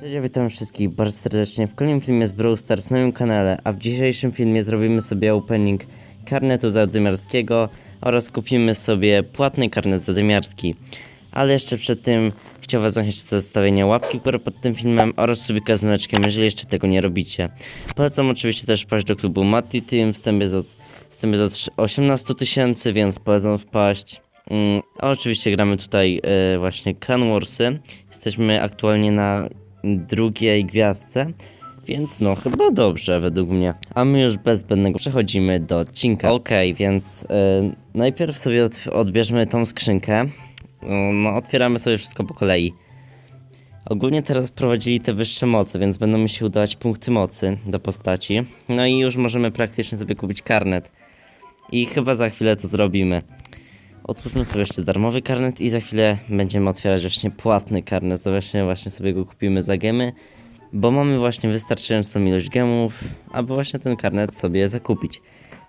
Cześć, ja witam wszystkich bardzo serdecznie w kolejnym filmie z Brawl Stars na moim kanale, a w dzisiejszym filmie zrobimy sobie opening karnetu zadymiarskiego oraz kupimy sobie płatny karnet zadymiarski. Ale jeszcze przed tym chciałbym was zachęcić do zostawienia łapki górę pod tym filmem oraz subika z jeżeli jeszcze tego nie robicie. Polecam oczywiście też wpaść do klubu Mati Team, wstęp jest od, wstęp jest od 18 tysięcy, więc polecam wpaść. Mm, a oczywiście gramy tutaj e, właśnie Clan Warsy. Jesteśmy aktualnie na drugiej gwiazdce, więc no chyba dobrze według mnie. A my już bez zbędnego przechodzimy do odcinka. Okej, więc y, najpierw sobie od, odbierzmy tą skrzynkę. Y, no otwieramy sobie wszystko po kolei. Ogólnie teraz wprowadzili te wyższe moce, więc będą mi się udawać punkty mocy do postaci. No i już możemy praktycznie sobie kupić karnet. I chyba za chwilę to zrobimy. Otwórzmy sobie jeszcze darmowy karnet i za chwilę będziemy otwierać właśnie płatny karnet. Właśnie, właśnie sobie go kupimy za gemy, bo mamy właśnie wystarczającą ilość gemów, aby właśnie ten karnet sobie zakupić.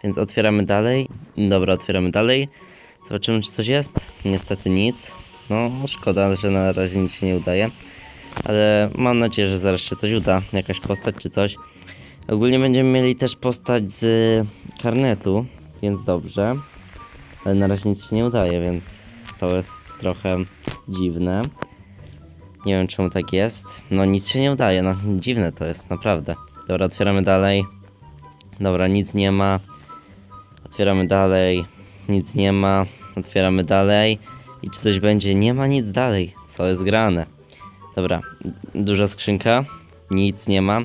Więc otwieramy dalej. Dobra, otwieramy dalej. Zobaczymy, czy coś jest. Niestety nic. No, szkoda, że na razie nic się nie udaje. Ale mam nadzieję, że zaraz się coś uda. Jakaś postać czy coś. Ogólnie będziemy mieli też postać z karnetu, więc dobrze. Ale na razie nic się nie udaje, więc to jest trochę dziwne. Nie wiem czemu tak jest. No nic się nie udaje, no dziwne to jest, naprawdę. Dobra, otwieramy dalej. Dobra, nic nie ma. Otwieramy dalej. Nic nie ma. Otwieramy dalej. I czy coś będzie? Nie ma nic dalej. Co jest grane? Dobra, duża skrzynka. Nic nie ma.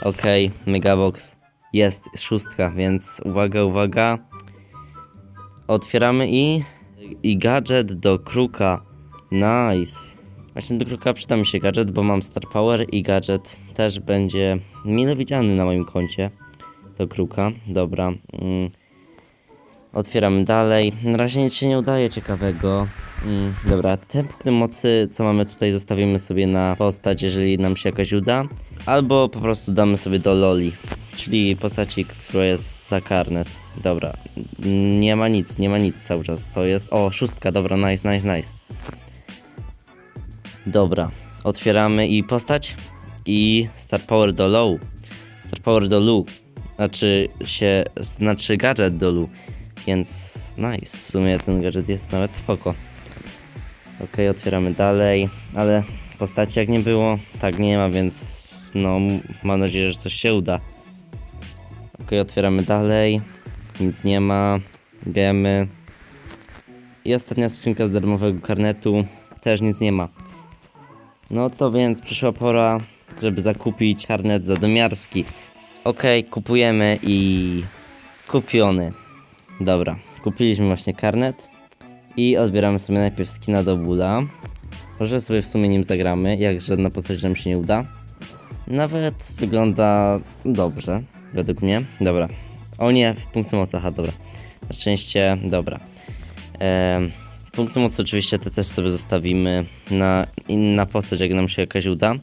Okej, megabox. Jest szóstka, więc uwaga, uwaga. Otwieramy i... I gadżet do kruka. Nice. Właśnie do kruka przyda mi się gadżet, bo mam Star Power i gadżet też będzie mile widziany na moim koncie. Do kruka. Dobra. Mm. Otwieramy dalej. Na razie nic się nie udaje ciekawego. Mm. Dobra, te punkty mocy, co mamy tutaj, zostawimy sobie na postać, jeżeli nam się jakaś uda. Albo po prostu damy sobie do Loli, czyli postaci, która jest za karnet. Dobra, nie ma nic, nie ma nic cały czas. To jest, o, szóstka, dobra, nice, nice, nice. Dobra, otwieramy i postać i Star Power do low. Star Power do lu. Znaczy się, znaczy gadżet do lu. Więc nice, w sumie ten gadżet jest nawet spoko. Ok, otwieramy dalej, ale postaci jak nie było, tak nie ma, więc no mam nadzieję, że coś się uda. Ok, otwieramy dalej, nic nie ma, gemy. I ostatnia skrzynka z darmowego karnetu, też nic nie ma. No to więc przyszła pora, żeby zakupić karnet zadomiarski. Ok, kupujemy i kupiony. Dobra, kupiliśmy właśnie karnet i odbieramy sobie najpierw skina do bula. Może sobie w sumie nim zagramy, jak żadna postać nam się nie uda. Nawet wygląda dobrze, według mnie. Dobra. O nie, punkty mocy, aha, dobra. Na szczęście, dobra. Ehm, punkty mocy oczywiście te też sobie zostawimy na inna postać, jak nam się jakaś uda.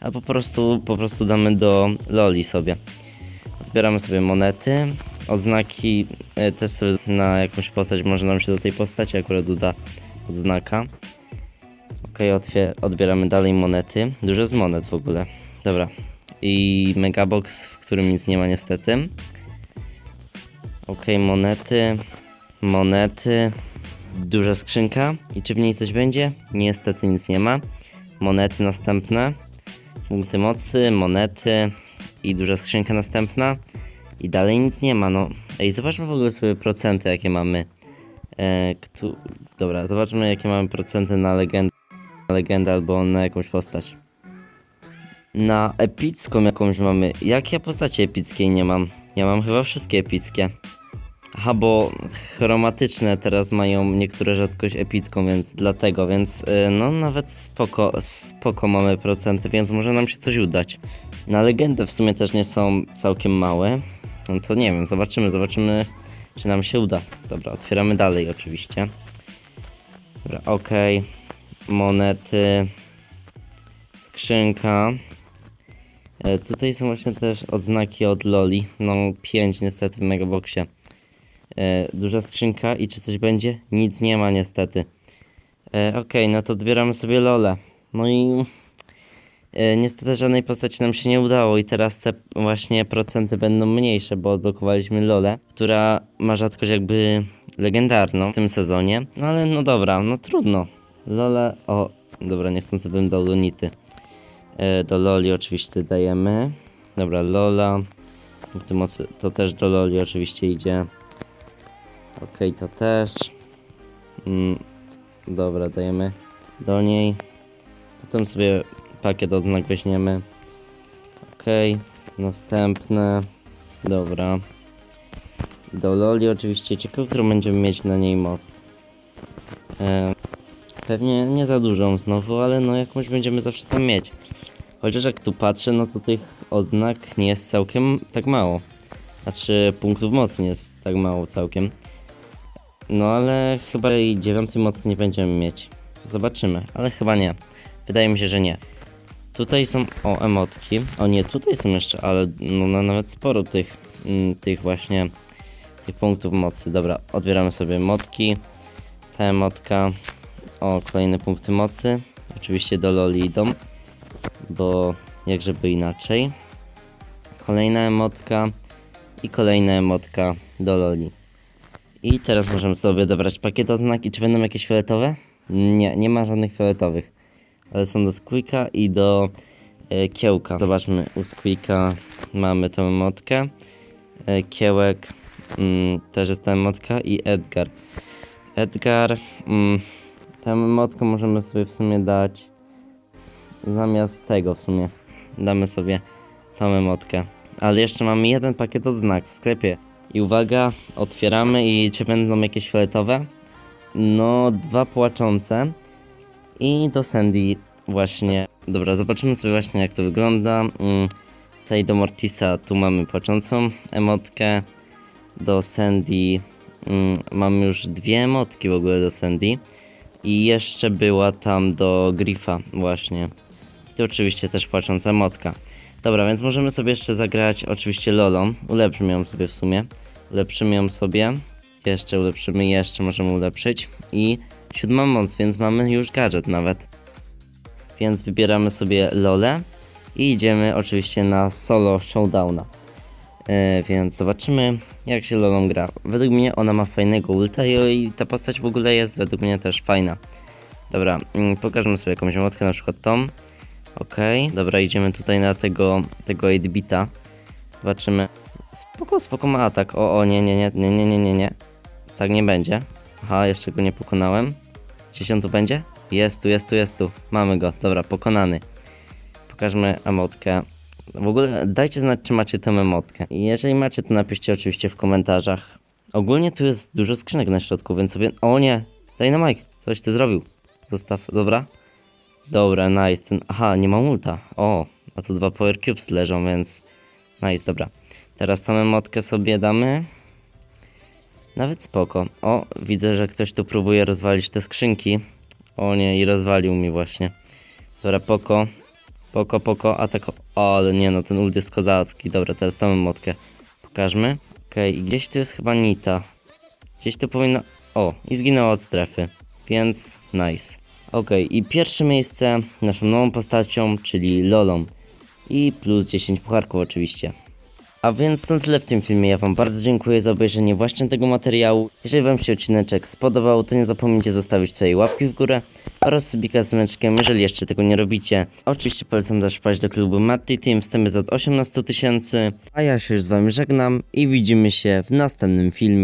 A po prostu, po prostu damy do loli sobie. Odbieramy sobie monety. Odznaki e, też sobie na jakąś postać, może nam się do tej postaci akurat uda odznaka. Ok, odbieramy dalej monety. Dużo jest monet w ogóle. Dobra. I megabox, w którym nic nie ma niestety. Ok, monety. Monety. Duża skrzynka. I czy w niej coś będzie? Niestety nic nie ma. Monety następne. Punkty mocy, monety. I duża skrzynka następna. I dalej nic nie ma, no. Ej, zobaczmy w ogóle sobie procenty, jakie mamy. E. Dobra, zobaczmy, jakie mamy procenty na legendę, na legendę albo na jakąś postać. Na epicką jakąś mamy. Jak ja postaci epickiej nie mam? Ja mam chyba wszystkie epickie. Aha, bo chromatyczne teraz mają niektóre rzadkość epicką, więc dlatego, więc y, no nawet spoko, spoko mamy procenty, więc może nam się coś udać. Na legendę w sumie też nie są całkiem małe. No to nie wiem, zobaczymy, zobaczymy czy nam się uda. Dobra, otwieramy dalej oczywiście. Dobra, ok. Monety. Skrzynka. E, tutaj są właśnie też odznaki od Loli. No 5 niestety w Megaboxie. E, duża skrzynka i czy coś będzie? Nic nie ma niestety. E, ok, no to odbieramy sobie Lolę. No i Niestety żadnej postaci nam się nie udało i teraz te właśnie procenty będą mniejsze, bo odblokowaliśmy Lolę, która ma rzadkość jakby legendarną w tym sezonie. No ale no dobra, no trudno. Lolę, o, dobra, niechcący bym dał do Nity. E, Do Loli oczywiście dajemy. Dobra, Lola. To też do Loli oczywiście idzie. Okej, to też. Mm, dobra, dajemy do niej. Potem sobie pakiet odznak weźmiemy. Okej, następne. Dobra. Do Loli oczywiście. Ciekawe, którą będziemy mieć na niej moc. E, pewnie nie za dużą znowu, ale no jakąś będziemy zawsze tam mieć. Chociaż jak tu patrzę, no to tych odznak nie jest całkiem tak mało. Znaczy punktów mocy nie jest tak mało całkiem. No ale chyba i dziewiątej mocy nie będziemy mieć. Zobaczymy, ale chyba nie. Wydaje mi się, że nie. Tutaj są, o, emotki. O nie, tutaj są jeszcze, ale no, no, nawet sporo tych, mm, tych właśnie, tych punktów mocy. Dobra, odbieramy sobie emotki. Ta emotka, o, kolejne punkty mocy. Oczywiście do loli idą, bo jak żeby inaczej. Kolejna emotka i kolejna emotka do loli. I teraz możemy sobie dobrać pakiet oznak. I czy będą jakieś fioletowe? Nie, nie ma żadnych fioletowych. Ale są do Squeaka i do e, Kiełka. Zobaczmy, u Squeaka mamy tą emotkę. E, kiełek mm, też jest ta emotka i Edgar. Edgar, mm, tę emotkę możemy sobie w sumie dać zamiast tego w sumie. Damy sobie tą emotkę. Ale jeszcze mamy jeden pakiet odznak w sklepie. I uwaga, otwieramy i czy będą jakieś fioletowe? No, dwa płaczące. I do Sandy właśnie. Dobra, zobaczymy sobie właśnie jak to wygląda. Mm, Tutaj do Mortisa tu mamy płaczącą emotkę. Do Sandy mm, mamy już dwie emotki w ogóle do Sandy. I jeszcze była tam do Griffa właśnie. Tu oczywiście też płacząca emotka. Dobra, więc możemy sobie jeszcze zagrać oczywiście Lolą. Ulepszymy ją sobie w sumie. Ulepszymy ją sobie. Jeszcze ulepszymy, jeszcze możemy ulepszyć. I siódma moc, więc mamy już gadżet nawet. Więc wybieramy sobie Lolę i idziemy oczywiście na solo showdowna. E, więc zobaczymy jak się Lolą gra. Według mnie ona ma fajnego ulta i, i ta postać w ogóle jest według mnie też fajna. Dobra, mm, pokażemy sobie jakąś emotkę, na przykład tą. Okej, dobra, idziemy tutaj na tego, tego 8-bita. Zobaczymy. Spoko, spoko ma atak. O, o, nie, nie, nie, nie, nie, nie, nie, nie. Tak nie będzie. Aha, jeszcze go nie pokonałem. Gdzieś on tu będzie? Jest tu, jest tu, jest tu. Mamy go. Dobra, pokonany. Pokażmy emotkę. W ogóle dajcie znać, czy macie tę emotkę. Jeżeli macie, to napiszcie oczywiście w komentarzach. Ogólnie tu jest dużo skrzynek na środku, więc sobie... O nie! Daj na Mike. Coś ty zrobił. Zostaw, dobra? Dobra, nice. Ten... Aha, nie mam ulta. O, a tu dwa power cubes leżą, więc... Nice, dobra. Teraz tą emotkę sobie damy. Nawet spoko. O, widzę, że ktoś tu próbuje rozwalić te skrzynki. O nie, i rozwalił mi właśnie. Dobra, poko. Poko, poko, atak. O, ale nie no, ten ult jest kozacki. Dobra, teraz tą emotkę pokażmy. Okej, i gdzieś tu jest chyba Nita. Gdzieś tu powinna... O, i zginęła od strefy. Więc nice. Okej, i pierwsze miejsce naszą nową postacią, czyli Lolą. I plus 10 pucharków oczywiście. A więc to tyle w tym filmie. Ja Wam bardzo dziękuję za obejrzenie właśnie tego materiału. Jeżeli Wam się odcineczek spodobał, to nie zapomnijcie zostawić tutaj łapki w górę oraz subika z dzwoneczkiem, jeżeli jeszcze tego nie robicie. Oczywiście polecam też do klubu Matty Team, wstępy od 18 tysięcy. A ja się już z Wami żegnam i widzimy się w następnym filmie.